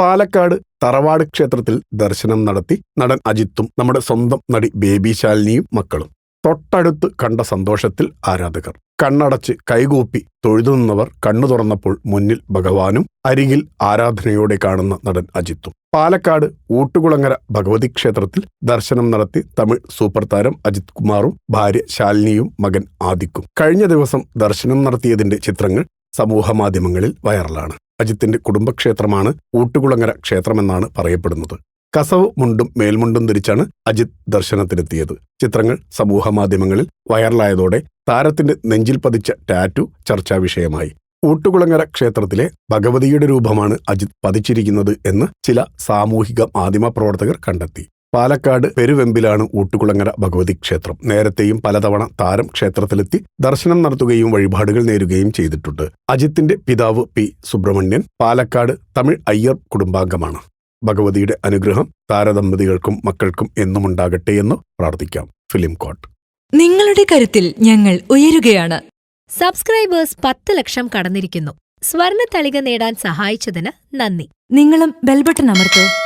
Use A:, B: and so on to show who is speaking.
A: പാലക്കാട് തറവാട് ക്ഷേത്രത്തിൽ ദർശനം നടത്തി നടൻ അജിത്തും നമ്മുടെ സ്വന്തം നടി ബേബി ശാലിനിയും മക്കളും. തൊട്ടടുത്ത് കണ്ട സന്തോഷത്തിൽ ആരാധകർ. കണ്ണടച്ച് കൈകൂപ്പി തൊഴുതുന്നവർ കണ്ണു തുറന്നപ്പോൾ മുന്നിൽ ഭഗവാനും അരികിൽ ആരാധനയോടെ കാണുന്ന നടൻ അജിത്തും. പാലക്കാട് ഊട്ടുകുളങ്ങര ഭഗവതി ക്ഷേത്രത്തിൽ ദർശനം നടത്തി തമിഴ് സൂപ്പർ താരം അജിത് കുമാറും ഭാര്യ ശാലിനിയും മകൻ ആദിക്കും. കഴിഞ്ഞ ദിവസം ദർശനം നടത്തിയതിന്റെ ചിത്രങ്ങൾ സമൂഹമാധ്യമങ്ങളിൽ വൈറലാണ്. അജിത്തിന്റെ കുടുംബക്ഷേത്രമാണ് ഊട്ടുകുളങ്ങര ക്ഷേത്രമെന്നാണ് പറയപ്പെടുന്നത്. കസവ് മുണ്ടും മേൽമുണ്ടും ധരിച്ചാണ് അജിത് ദർശനത്തിനെത്തിയത്. ചിത്രങ്ങൾ സമൂഹമാധ്യമങ്ങളിൽ വൈറലായതോടെ താരത്തിന്റെ നെഞ്ചിൽ പതിച്ച ടാറ്റു ചർച്ചാ വിഷയമായി. ഊട്ടുകുളങ്ങര ക്ഷേത്രത്തിലെ ഭഗവതിയുടെ രൂപമാണ് അജിത് പതിച്ചിരിക്കുന്നത് എന്ന് ചില സാമൂഹിക മാധ്യമ പ്രവർത്തകർ കണ്ടെത്തി. പാലക്കാട് പെരുവെമ്പിലാണ് ഊട്ടുകുളങ്ങര ഭഗവതി ക്ഷേത്രം. നേരത്തെയും പലതവണ താരം ക്ഷേത്രത്തിലെത്തി ദർശനം നടത്തുകയും വഴിപാടുകൾ നേരുകയും ചെയ്തിട്ടുണ്ട്. അജിത്തിന്റെ പിതാവ് പി. സുബ്രഹ്മണ്യൻ പാലക്കാട് തമിഴ് അയ്യർ കുടുംബാംഗമാണ്. ഭഗവതിയുടെ അനുഗ്രഹം താരദമ്പതികൾക്കും മക്കൾക്കും എന്നും ഉണ്ടാകട്ടെ എന്ന് പ്രാർത്ഥിക്കാം. ഫിലിം കോട്ട്.
B: നിങ്ങളുടെ കരുത്തിൽ ഞങ്ങൾ ഉയരുകയാണ്.
C: സബ്സ്ക്രൈബേഴ്സ് പത്ത് ലക്ഷം കടന്നിരിക്കുന്നു. സ്വർണ തളിക നേടാൻ സഹായിച്ചതിന് നന്ദി.
B: നിങ്ങളും ബെൽബട്ടൺ അമർത്തോ.